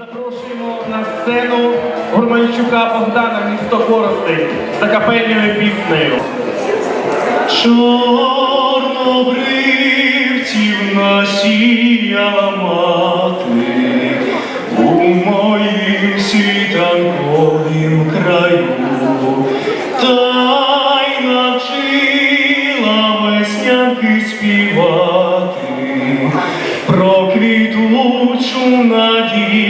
Запрошуємо на сцену Гурманчука Богдана місто Коростень за капельною піснею. Чорнобривців насіяла мати у моїм світанковім краю, та й веснянки співати про квітучу надію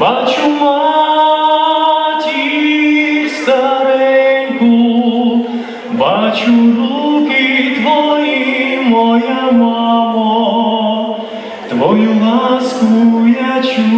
бачу матір стареньку, бачу руки твої, моя мамо, твою ласку я чую.